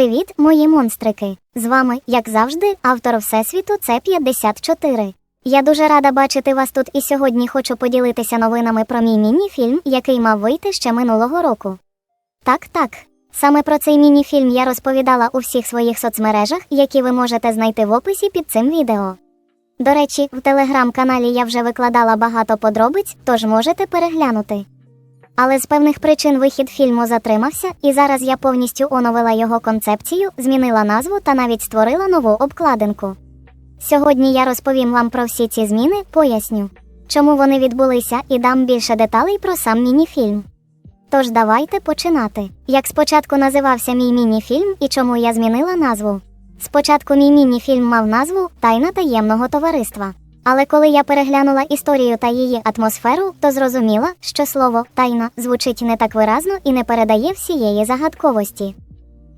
Привіт, мої монстрики! З вами, як завжди, автор Всесвіту це 54. Я дуже рада бачити вас тут і сьогодні хочу поділитися новинами про мій міні-фільм, який мав вийти ще минулого року. Так, так. Саме про цей міні-фільм я розповідала у всіх своїх соцмережах, які ви можете знайти в описі під цим відео. До речі, в телеграм-каналі я вже викладала багато подробиць, тож можете переглянути. Але з певних причин вихід фільму затримався, і зараз я повністю оновила його концепцію, змінила назву та навіть створила нову обкладинку. Сьогодні я розповім вам про всі ці зміни, поясню, чому вони відбулися, і дам більше деталей про сам міні-фільм. Тож давайте починати. Як спочатку називався мій міні-фільм і чому я змінила назву? Спочатку мій міні-фільм мав назву Тайна таємного товариства. Але коли я переглянула історію та її атмосферу, то зрозуміла, що слово тайна звучить не так виразно і не передає всієї загадковості,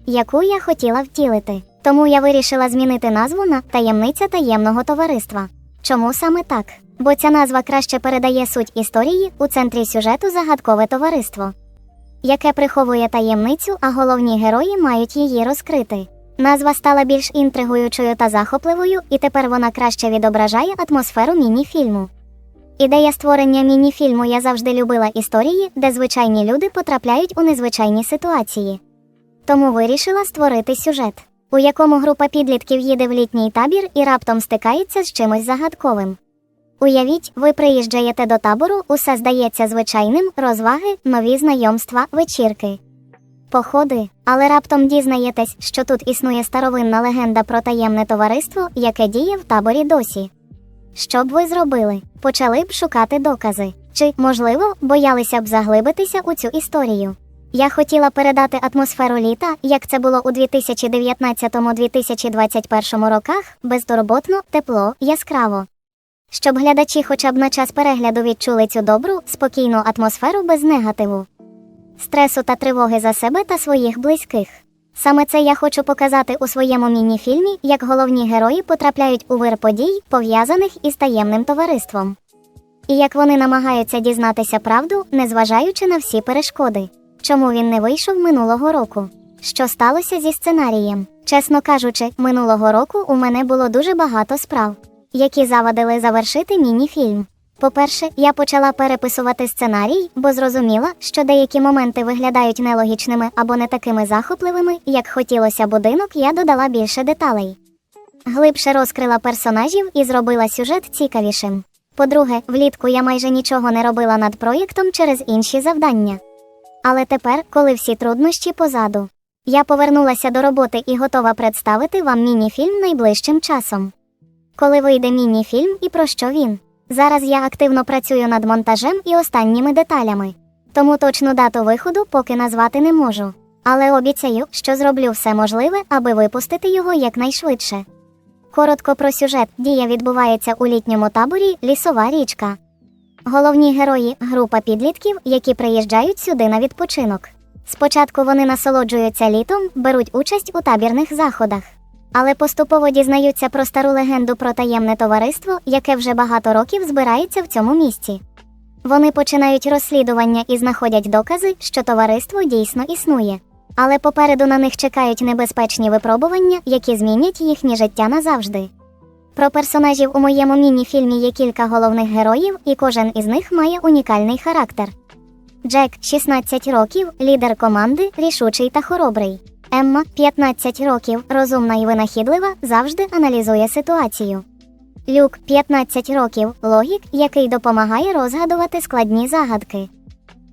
яку я хотіла втілити. Тому я вирішила змінити назву на таємниця таємного товариства. Чому саме так? Бо ця назва краще передає суть історії у центрі сюжету загадкове товариство, яке приховує таємницю, а головні герої мають її розкрити. Назва стала більш інтригуючою та захопливою, і тепер вона краще відображає атмосферу міні-фільму. Ідея створення міні-фільму я завжди любила історії, де звичайні люди потрапляють у незвичайні ситуації. Тому вирішила створити сюжет, у якому група підлітків їде в літній табір і раптом стикається з чимось загадковим. Уявіть, ви приїжджаєте до табору, усе здається звичайним, розваги, нові знайомства, вечірки походи, але раптом дізнаєтесь, що тут існує старовинна легенда про таємне товариство, яке діє в таборі досі. Що б ви зробили? Почали б шукати докази, чи, можливо, боялися б заглибитися у цю історію. Я хотіла передати атмосферу літа, як це було у 2019-2021 роках, безтурботно, тепло, яскраво. Щоб глядачі хоча б на час перегляду відчули цю добру, спокійну атмосферу без негативу стресу та тривоги за себе та своїх близьких. Саме це я хочу показати у своєму міні-фільмі, як головні герої потрапляють у вир подій, пов'язаних із таємним товариством. І як вони намагаються дізнатися правду, незважаючи на всі перешкоди. Чому він не вийшов минулого року? Що сталося зі сценарієм? Чесно кажучи, минулого року у мене було дуже багато справ, які завадили завершити міні-фільм. По-перше, я почала переписувати сценарій, бо зрозуміла, що деякі моменти виглядають нелогічними або не такими захопливими, як хотілося будинок, я додала більше деталей. Глибше розкрила персонажів і зробила сюжет цікавішим. По-друге, влітку я майже нічого не робила над проєктом через інші завдання. Але тепер, коли всі труднощі позаду, я повернулася до роботи і готова представити вам міні-фільм найближчим часом. Коли вийде міні-фільм і про що він? Зараз я активно працюю над монтажем і останніми деталями, тому точну дату виходу поки назвати не можу. Але обіцяю, що зроблю все можливе, аби випустити його якнайшвидше. Коротко про сюжет дія відбувається у літньому таборі Лісова річка. Головні герої група підлітків, які приїжджають сюди на відпочинок. Спочатку вони насолоджуються літом, беруть участь у табірних заходах але поступово дізнаються про стару легенду про таємне товариство, яке вже багато років збирається в цьому місці. Вони починають розслідування і знаходять докази, що товариство дійсно існує. Але попереду на них чекають небезпечні випробування, які змінять їхнє життя назавжди. Про персонажів у моєму міні-фільмі є кілька головних героїв, і кожен із них має унікальний характер. Джек 16 років, лідер команди, рішучий та хоробрий. Емма 15 років, розумна і винахідлива, завжди аналізує ситуацію. Люк 15 років, логік, який допомагає розгадувати складні загадки.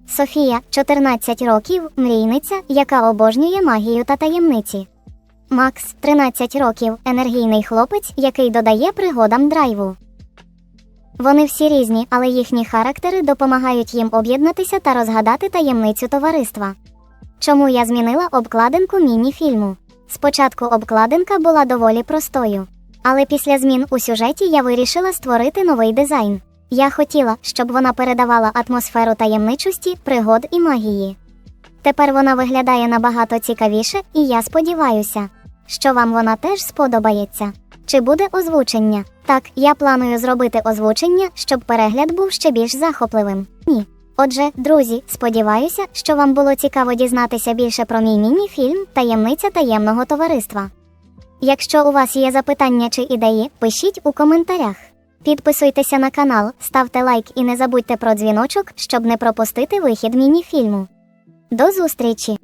Софія 14 років, мрійниця, яка обожнює магію та таємниці. Макс 13 років, енергійний хлопець, який додає пригодам драйву. Вони всі різні, але їхні характери допомагають їм об'єднатися та розгадати таємницю товариства. Чому я змінила обкладинку міні-фільму? Спочатку обкладинка була доволі простою, але після змін у сюжеті я вирішила створити новий дизайн. Я хотіла, щоб вона передавала атмосферу таємничості, пригод і магії. Тепер вона виглядає набагато цікавіше, і я сподіваюся, що вам вона теж сподобається. Чи буде озвучення? Так, я планую зробити озвучення, щоб перегляд був ще більш захопливим. Ні. Отже, друзі, сподіваюся, що вам було цікаво дізнатися більше про мій міні-фільм Таємниця таємного товариства. Якщо у вас є запитання чи ідеї, пишіть у коментарях. Підписуйтеся на канал, ставте лайк і не забудьте про дзвіночок, щоб не пропустити вихід міні-фільму. До зустрічі!